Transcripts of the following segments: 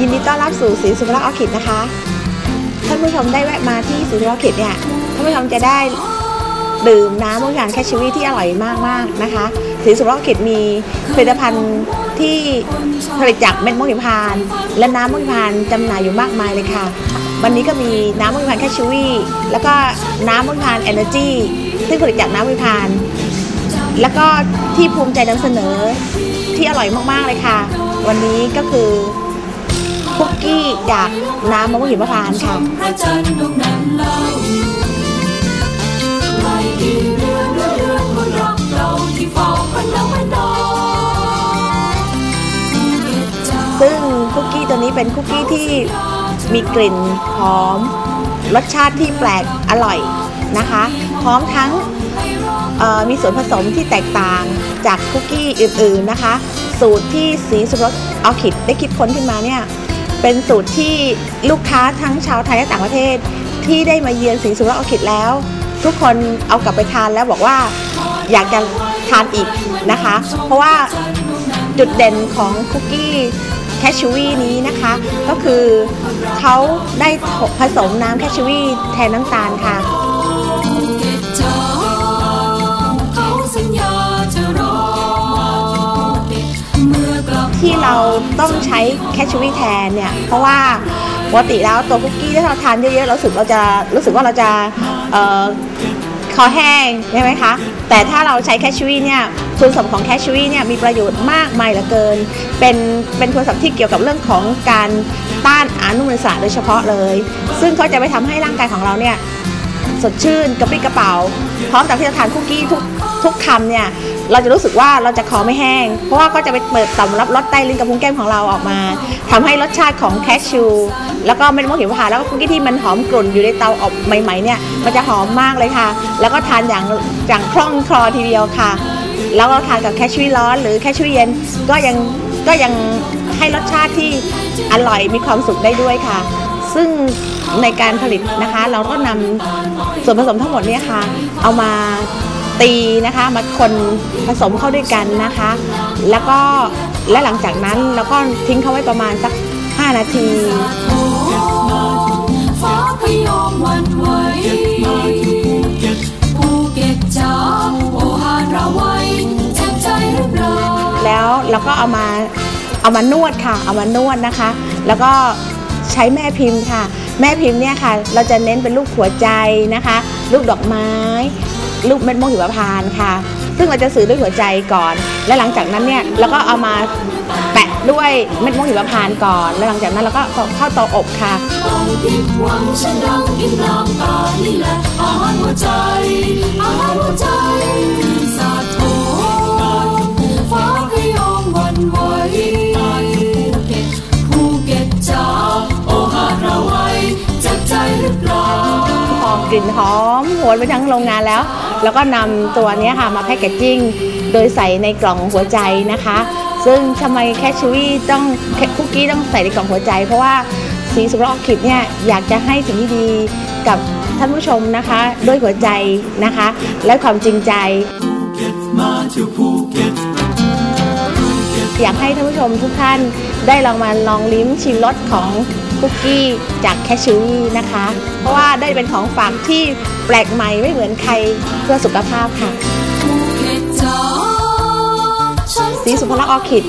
ยินดีต้อนรับสู่สีสุภลักษณ์ออคิดนะคะ ท่านผู้ชมได้แวะมาที่ศรีสุภลักษณ์ออคิดเนี่ยท่านผู้ชมจะได้ดื่มน้ำมะยางแคชชีวีที่อร่อยมากๆนะคะสีสุภลักษณ์ออคิดมีผลิตภัณฑ์ที่ผลิตจากเม็ดมะหิมพานต์และน้ำมะหิมพานต์จำหน่ายอยู่มากมายเลยค่ะ วันนี้ก็มีน้ำมะหิมพานต์แคชชวี่แล้วก็น้ำมะหิมพานต์เอเนอร์จีซึ่งผลิตจากน้ำมะหิมพานต์แล้วก็ที่ภูมิใจนำเสนอที่อร่อยมากๆเลยค่ะ วันนี้ก็คือคุกกี้จากน้ำมะม่วงหิมพานต์ค่ะ ซึ่งคุกกี้ตัวนี้เป็นคุกกี้ที่มีกลิ่นหอม รสชาติที่แปลกอร่อยนะคะ พร้อมทั้งมีส่วนผสมที่แตกต่างจากคุกกี้อื่นๆนะคะ สูตรที่สีสุรสออคิดได้คิดค้นขึ้นมาเนี่ยเป็นสูตรที่ลูกค้าทั้งชาวไทยและต่างประเทศ ที่ได้มาเยือนสีสุรสออคิดแล้ว ทุกคนเอากลับไปทานแล้วบอกว่าอยากจะทานอีกนะคะ เพราะว่าจุดเด่นของคุกกี้ แคชชูวี่นี้นะคะ ก็คือเขาได้ผสมน้ำแคชชูวี่แทนน้ำตาลค่ะที่เราต้องใช้แคชชูวี่แทนเนี่ย เพราะว่าปกติแล้วตัวคุกกี้ที่เราทานเยอะๆเราสึกเราจะรู้สึกว่าเราจะเอ่อคอแห้งใช่ไหมคะ แต่ถ้าเราใช้แคชชูวี่เนี่ย คุณสมของแคชชูวี่เนี่ยมีประโยชน์มากมายเหลือเกิน เป็นเป็นคุณสมบัติที่เกี่ยวกับเรื่องของการต้านอนุมูลอิสระโดยเฉพาะเลย ซึ่งเขาจะไปทำให้ร่างกายของเราเนี่ยสดชื่นกระปรี้กระเป๋า พร้อมจากที่จะทานคุกกี้ทุกทุกคำเนี่ยเราจะรู้สึกว่าเราจะคอไม่แห้ง เพราะว่าก็จะไปเปิดต่อมรับรสใต้ลิ้นกับพุ้งแก้มของเราออกมาทำให้รสชาติของแคชชู แล้วก็เม็ดมะม่วงหิมพานต์แล้วก็คุกกี้ที่มันหอมกลุ่นอยู่ในเตาอบใหม่ๆเนี่ยมันจะหอมมากเลยค่ะ แล้วก็ทานอย่างอย่างคล่องคลอทีเดียวค่ะ แล้วเราทานกับแคชชูร้อน หรือแคชชูเย็นก็ยังก็ยังให้รสชาติที่อร่อยมีความสุขได้ด้วยค่ะ ซึ่งในการผลิตนะคะ เราก็นำส่วนผสมทั้งหมดเนี่ยค่ะ เอามาตีนะคะมาคนผสมเข้าด้วยกันนะคะ แล้วก็และหลังจากนั้นเราก็ทิ้งเขาไว้ประมาณสัก 5 นาทีฟ้าพยอมวันไหวภูเก็ตจ้า แล้วเราก็เอามาเอามานวดค่ะ เอามานวดนะคะ แล้วก็ใช้แม่พิมพ์ค่ะ แม่พิมพ์เนี่ยค่ะ เราจะเน้นเป็นรูปหัวใจนะคะ รูปดอกไม้ รูปเม็ดมะม่วงหิมพานต์ค่ะ ซึ่งเราจะสื่อด้วยหัวใจก่อน และหลังจากนั้นเนี่ยเราก็เอามาแปะด้วยเม็ดมะม่วงหิมพานต์ก่อน แล้วหลังจากนั้นเราก็เข้าเตาอบค่ะต้องผิดหวังฉันหัวใจอาหารหัวใจ กลิ่นหอมหวนไปทั้งโรงงานแล้ว แล้วก็นำตัวนี้ค่ะมาแพ็กเกจจิ้งโดยใส่ในกล่องหัวใจนะคะ ซึ่งทำไมแคชชูวี่ต้องคุกกี้ต้องใส่ในกล่องหัวใจ เพราะว่าสีสุรออคิดเนี่ยอยากจะให้สิ่งที่ดีกับท่านผู้ชมนะคะ ด้วยหัวใจนะคะ และความจริงใจอยากให้ท่านผู้ชมทุกท่านได้ลองมาลองลิ้มชิมรสของ คุกกี้จากแคชชูวี่นะคะ เพราะว่าได้เป็นของฝากที่แปลกใหม่ไม่เหมือนใครเพื่อสุขภาพค่ะ สีสุภลักษณ์ออคิด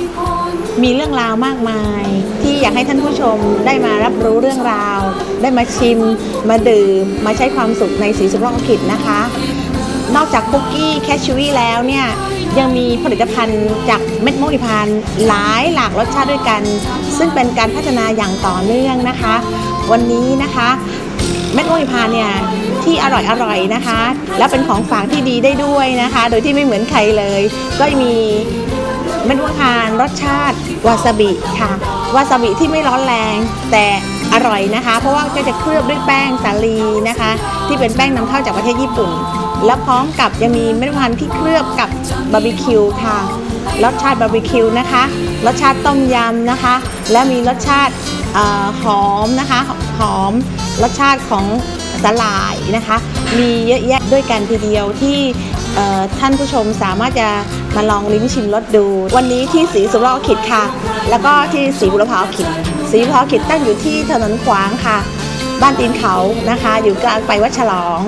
มีเรื่องราวมากมาย ที่อยากให้ท่านผู้ชมได้มารับรู้เรื่องราว ได้มาชิม มาดื่ม มาใช้ความสุขในสีสุภลักษณ์ออคิดนะคะ นอกจากคุกกี้แคชชูวี่แล้วเนี่ยยังมีผลิตภัณฑ์จากเม็ดมะม่วงหิมพานต์หลายหลากรสชาติด้วยกัน ซึ่งเป็นการพัฒนาอย่างต่อเนื่องนะคะ วันนี้นะคะเม็ดมะม่วงหิมพานต์เนี่ยที่อร่อยอร่อยๆนะคะ แล้วเป็นของฝากที่ดีได้ด้วยนะคะ โดยที่ไม่เหมือนใครเลย ก็มีเม็ดมะม่วงพานรสชาติวาซาบิค่ะวาซาบิที่ไม่ร้อนแรงแต่อร่อยนะคะ เพราะว่าก็จะเคลือบด้วยแป้งสาลีนะคะ ที่เป็นแป้งนำเข้าจากประเทศญี่ปุ่น แล้วพร้อมกับยังมีเม็ดมะม่วงพานที่เคลือบกับบาร์บีคิวค่ะรสชาติบาร์บีคิวนะคะรสชาติต้มยำนะคะ และมีรสชาติอหอมนะคะหอมรสชาติของสาหร่ายนะคะ มีเยอะแยะด้วยกันทีเดียวที่ท่านผู้ชมสามารถจะมาลองลิ้มชิมรสดู วันนี้ที่สีสุราขิดค่ะ แล้วก็ที่สีบุรพาขิดสีพอกิจตั้งอยู่ที่ถนนขวางค่ะ บ้านตีนเขานะคะ อยู่กลางไปวัดฉลอง